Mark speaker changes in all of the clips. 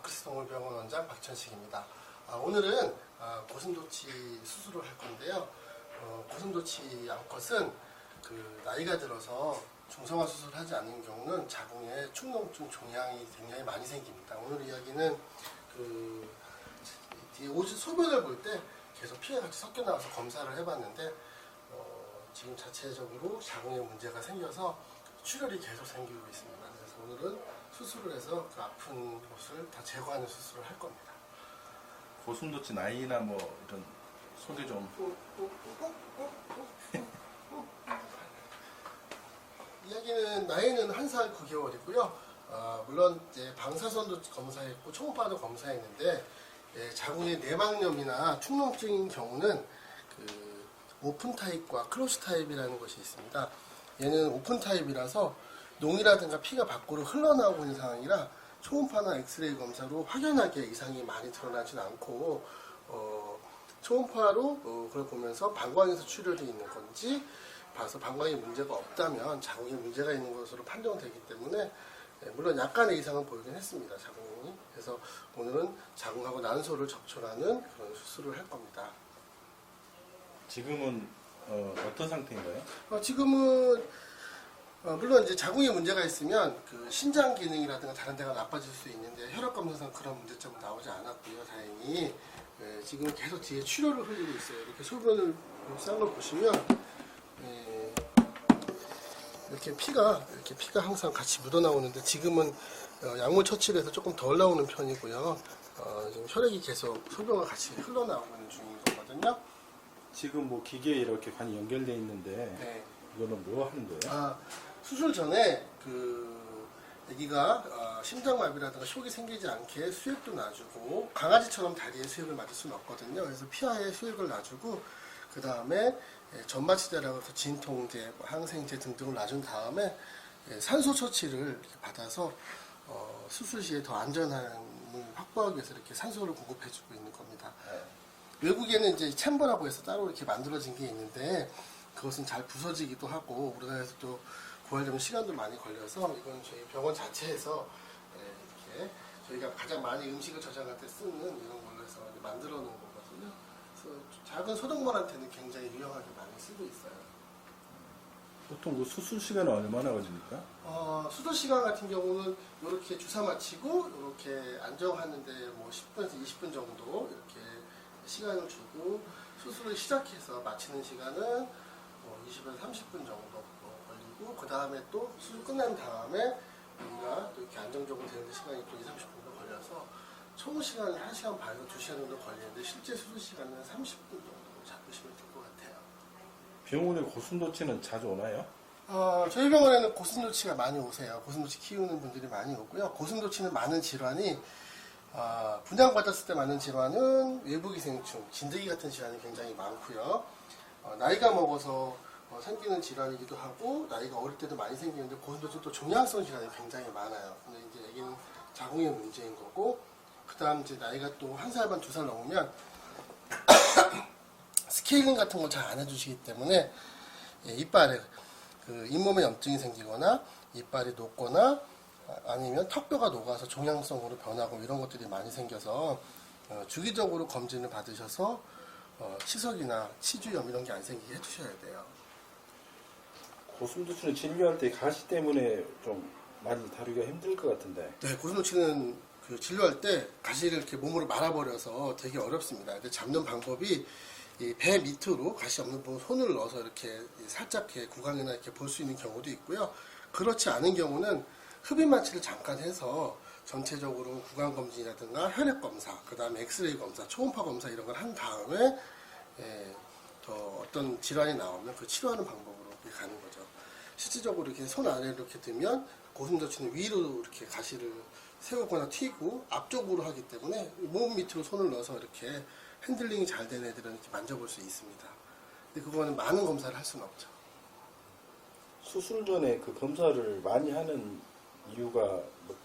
Speaker 1: 마크스 동물병원 원장 박천식입니다. 아, 오늘은 아, 고슴도치 수술을 할 건데요. 어, 고슴도치 암컷은 그 나이가 들어서 중성화 수술을 하지 않는 경우는 자궁에 축농증 종양이 굉장히 많이 생깁니다. 오늘 이야기는 그 오지 소변을 볼 때 계속 피가 같이 섞여 나와서 검사를 해봤는데 어, 지금 자체적으로 자궁에 문제가 생겨서 출혈이 계속 생기고 있습니다. 그래서 오늘은 수술을 해서 그 아픈 곳을 다 제거하는 수술을 할 겁니다.
Speaker 2: 고슴도치 나이나 뭐 이런 소개 좀
Speaker 1: 이야기는 나이는 한 살 9개월이고요. 아, 물론 이제 방사선도 검사했고 초음파도 검사했는데 예, 자궁의 내막염이나 축농증인 경우는 그 오픈 타입과 클로즈 타입이라는 것이 있습니다. 얘는 오픈 타입이라서 농이라든가 피가 밖으로 흘러나오고 있는 상황이라 초음파나 엑스레이 검사로 확연하게 이상이 많이 드러나진 않고 어, 초음파로 어, 그걸 보면서 방광에서 출혈이 있는 건지 봐서 방광에 문제가 없다면 자궁에 문제가 있는 것으로 판정되기 때문에 예, 물론 약간의 이상은 보이긴 했습니다 자궁이 그래서 오늘은 자궁하고 난소를 적출하는 그런 수술을 할 겁니다
Speaker 2: 지금은 어, 어떤 상태인가요?
Speaker 1: 어, 지금은 어, 물론 이제 자궁에 문제가 있으면 그 신장 기능이라든가 다른 데가 나빠질 수 있는데 혈압 검사상 그런 문제점은 나오지 않았고요 다행히 예, 지금 계속 뒤에 출혈을 흘리고 있어요 이렇게 소변을 싼걸 보시면 예, 이렇게 피가 이렇게 피가 항상 같이 묻어 나오는데 지금은 어, 약물 처치를 해서 조금 덜 나오는 편이고요 어, 지금 혈액이 계속 소변과 같이 흘러나오고 있는 중인 거거든요
Speaker 2: 지금 뭐 기계에 이렇게 관이 연결돼 있는데
Speaker 1: 네.
Speaker 2: 이거는 뭐 하는 거예요?
Speaker 1: 아, 수술 전에 그 아기가 어, 심장마비라든가 쇼이 생기지 않게 수액도 놔주고 강아지처럼 다리에 수액을 맞을 수는 없거든요. 그래서 피하에 수액을 놔주고 그 다음에 전마취제라고 해서 진통제, 뭐 항생제 등등을 놔준 다음에 예, 산소 처치를 받아서 어, 수술 시에 더 안전함을 확보하기 위해서 이렇게 산소를 공급해주고 있는 겁니다. 외국에는 이제 챔버라고 해서 따로 이렇게 만들어진 게 있는데 그것은 잘 부서지기도 하고 우리나라에서 또 구하려면 시간도 많이 걸려서 이건 저희 병원 자체에서 네, 이렇게 저희가 가장 많이 음식을 저장할 때 쓰는 이런 걸로 해서 만들어 놓은 거거든요. 그래서 작은 소독물한테는 굉장히 유용하게 많이 쓰고 있어요.
Speaker 2: 보통 그 수술 시간은 얼마나 걸립니까?
Speaker 1: 어, 수술 시간 같은 경우는 이렇게 주사 맞히고 이렇게 안정하는데 뭐 10분에서 20분 정도 이렇게 시간을 주고 수술을 시작해서 마치는 시간은 뭐 20에서 30분 정도 뭐 걸리고 그 다음에 또 수술 끝난 다음에 우리가 또 이렇게 안정적으로 되는 시간이 또 2, 30분 더 걸려서 총 시간은 1시간 반에서 2시간 정도 걸리는데 실제 수술 시간은 30분 정도 잡으시면 될 것 같아요.
Speaker 2: 병원에 고슴도치는 자주 오나요?
Speaker 1: 어, 저희 병원에는 고슴도치가 많이 오세요. 고슴도치 키우는 분들이 많이 오고요. 고슴도치는 많은 질환이 어, 분양받았을 때 많은 질환은 외부기생충, 진드기 같은 질환이 굉장히 많고요. 어, 나이가 먹어서 어, 생기는 질환이기도 하고 나이가 어릴 때도 많이 생기는데 고슴도치 또 종양성 질환이 굉장히 많아요. 근데 이제 여기는 자궁의 문제인 거고 그다음 이제 나이가 또 한 살 반 두 살 넘으면 스케일링 같은 거 잘 안 해주시기 때문에 예, 이빨에 그 잇몸에 염증이 생기거나 이빨이 녹거나 아, 아니면 턱뼈가 녹아서 종양성으로 변하고 이런 것들이 많이 생겨서 어, 주기적으로 검진을 받으셔서 어, 치석이나 치주염 이런 게 안 생기게 해주셔야 돼요.
Speaker 2: 고슴도치는 진료할 때 가시 때문에 좀 많이 다루기가 힘들 것 같은데
Speaker 1: 네, 고슴도치는 그 진료할 때 가시를 이렇게 몸으로 말아버려서 되게 어렵습니다. 근데 잡는 방법이 이 배 밑으로 가시 없는 부분 손을 넣어서 이렇게 살짝 이렇게 구강이나 이렇게 볼 수 있는 경우도 있고요. 그렇지 않은 경우는 흡입 마취를 잠깐 해서 전체적으로 구강 검진이라든가 혈액 검사, 그 다음에 엑스레이 검사, 초음파 검사 이런 걸 한 다음에 예, 더 어떤 질환이 나오면 그 치료하는 방법으로 이렇게 가는 거죠. 실질적으로 이렇게 손 아래로 이렇게 들면 고슴도치는 위로 이렇게 가시를 세우거나 튀고 앞쪽으로 하기 때문에 몸 밑으로 손을 넣어서 이렇게 핸들링이 잘 되는 애들은 이렇게 만져볼 수 있습니다. 근데 그거는 많은 검사를 할 수는 없죠.
Speaker 2: 수술 전에 그 검사를 많이 하는 이유가 뭐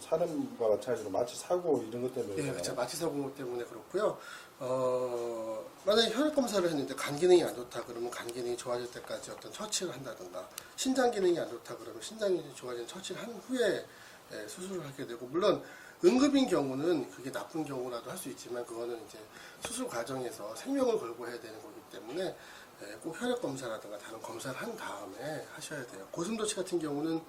Speaker 2: 사람과 마찬가지로 마취 사고 이런 것 때문에
Speaker 1: 예? 그렇죠. 마취 사고 때문에 그렇고요. 어, 만약에 혈액 검사를 했는데 간 기능이 안 좋다 그러면 간 기능이 좋아질 때까지 어떤 처치를 한다든가 신장 기능이 안 좋다 그러면 신장 기능이 좋아지는 처치를 한 후에 예, 수술을 하게 되고 물론 응급인 경우는 그게 나쁜 경우라도 할 수 있지만 그거는 이제 수술 과정에서 생명을 걸고 해야 되는 거기 때문에 예, 꼭 혈액 검사라든가 다른 검사를 한 다음에 하셔야 돼요. 고슴도치 같은 경우는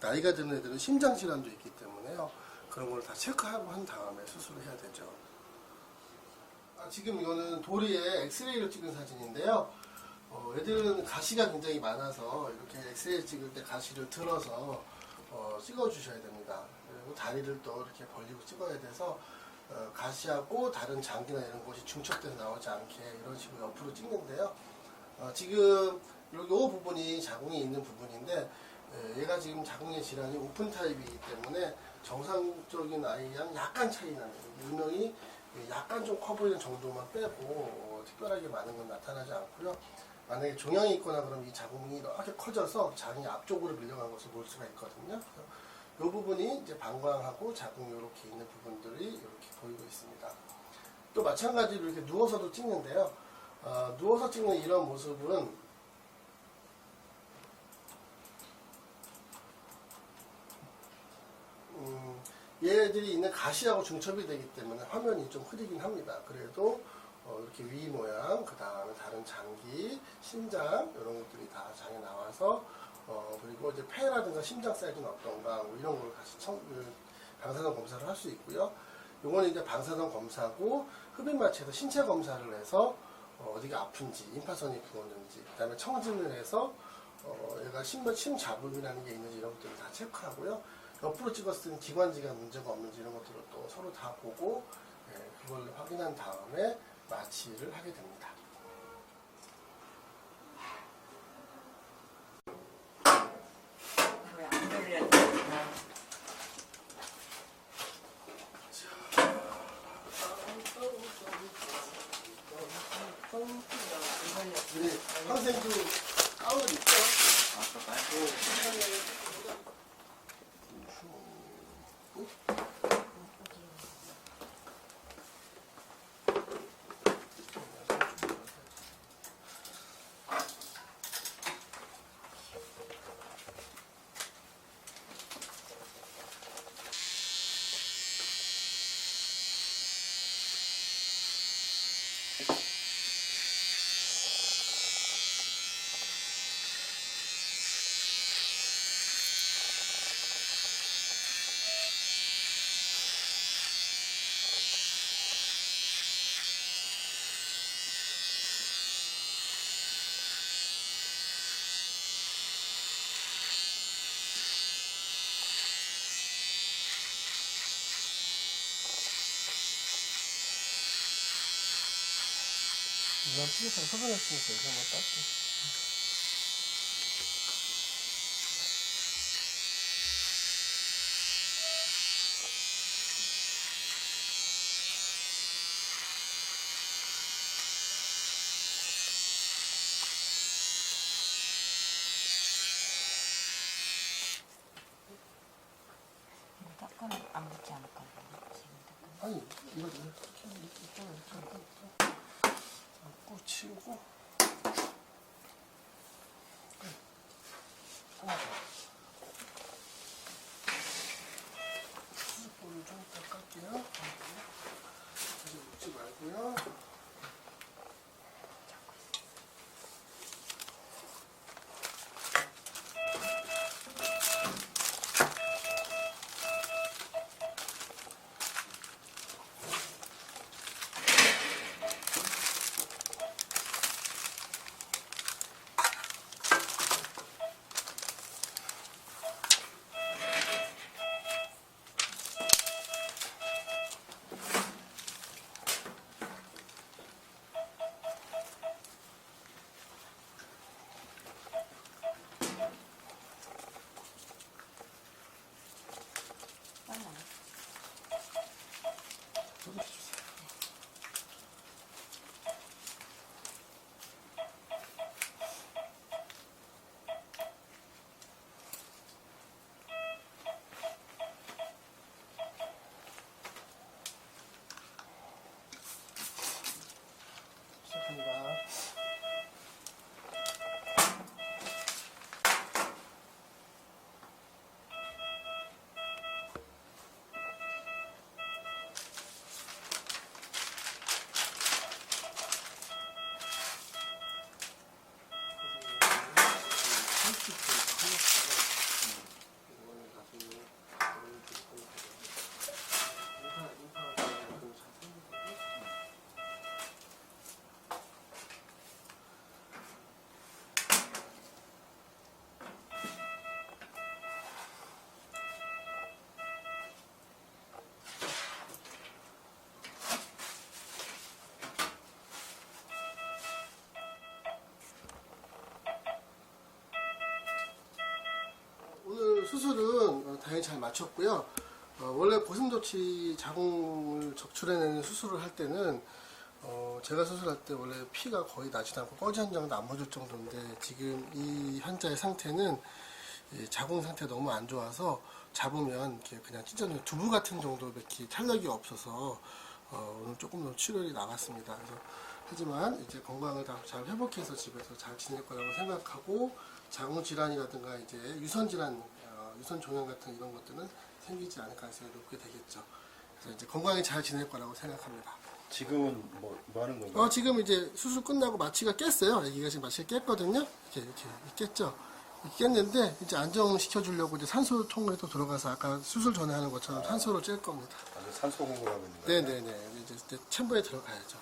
Speaker 1: 나이가 드는 애들은 심장 질환도 있기 때문에요. 그런 걸 다 체크하고 한 다음에 수술을 해야 되죠. 아, 지금 이거는 도리에 엑스레이를 찍은 사진인데요. 어, 애들은 가시가 굉장히 많아서 이렇게 엑스레이 찍을 때 가시를 들어서 어, 찍어주셔야 됩니다. 그리고 다리를 또 이렇게 벌리고 찍어야 돼서 어, 가시하고 다른 장기나 이런 곳이 중첩돼서 나오지 않게 이런 식으로 옆으로 찍는데요. 어, 지금 여기 이 부분이 자궁이 있는 부분인데 에, 얘가 지금 자궁의 질환이 오픈 타입이기 때문에 정상적인 아이랑 약간 차이 나는 유명이 약간 좀 커 보이는 정도만 빼고 어, 특별하게 많은 건 나타나지 않고요. 만약에 종양이 있거나 그러면 이 자궁이 이렇게 커져서 장이 앞쪽으로 밀려간 것을 볼 수가 있거든요. 이 부분이 이제 방광하고 자궁 이렇게 있는 부분들이 이렇게 보이고 있습니다. 또 마찬가지로 이렇게 누워서도 찍는데요. 어, 누워서 찍는 이런 모습은 음, 얘들이 있는 가시하고 중첩이 되기 때문에 화면이 좀 흐리긴 합니다. 그래도 어, 이렇게 위 모양, 그 다음에 다른 장기, 심장 이런 것들이 다 장에 나와서 어, 그리고 이제 폐라든가 심장 사이즈는 어떤가 뭐 이런 걸 같이 청, 그 방사선 검사를 할 수 있고요. 요거는 이제 방사선 검사고 흡입 마취에서 신체 검사를 해서 어, 디가 아픈지 임파선이 부었는지 그 다음에 청진을 해서 어, 얘가 심, 심자분이라는 게 있는지 이런 것들을 다 체크하고요. 옆으로 때는 기관지가 문제가 없는지 이런 것들을 또 서로 다 보고 예, 그걸 확인한 다음에 마취를 하게 됩니다.
Speaker 3: 왜안 돌려?
Speaker 1: 네, 항생 그 가운 있죠? 이건 피부상 소변했으니까 이거 한번 닦고.
Speaker 3: 닦아는 안 묻지 않을까? 지금 닦아.
Speaker 1: 아니 이거 이렇게 이쪽을 이렇게 고. 치우고 수 건강에 잘 맞췄고요. 어, 원래 고슴도치 자궁을 적출해내는 수술을 할 때는 어, 제가 수술할 때 원래 피가 거의 나지도 않고 꺼지 한 장도 안 묻을 정도인데 지금 이 환자의 상태는 이 자궁 상태 가 너무 안 좋아서 잡으면 이렇게 그냥 찢어져 두부 같은 정도밖에 탄력이 없어서 어, 오늘 조금 더 치료율이 나갔습니다. 그래서 하지만 이제 건강을 다 잘 회복해서 집에서 잘 지낼 거라고 생각하고 자궁 질환이라든가 이제 유선 질환, 어, 유선 종양 같은 이런 것들은 생기지 않을 가능성이 높게 되겠죠. 그래서 이제 건강히 잘 지낼 거라고 생각합니다.
Speaker 2: 지금은 뭐, 뭐 하는 건가요?
Speaker 1: 어, 지금 이제 수술 끝나고 마취가 깼어요. 아기가 지금 마취가 깼거든요. 이렇게, 이렇게 깼죠. 깼는데, 이제 안정시켜 주려고 이제 산소통에 또 들어가서 아까 수술 전에 하는 것처럼 산소로 찔 겁니다.
Speaker 2: 아주 산소 공급하고 있는 거예요?
Speaker 1: 네네네. 이제 챔버에 들어가야죠.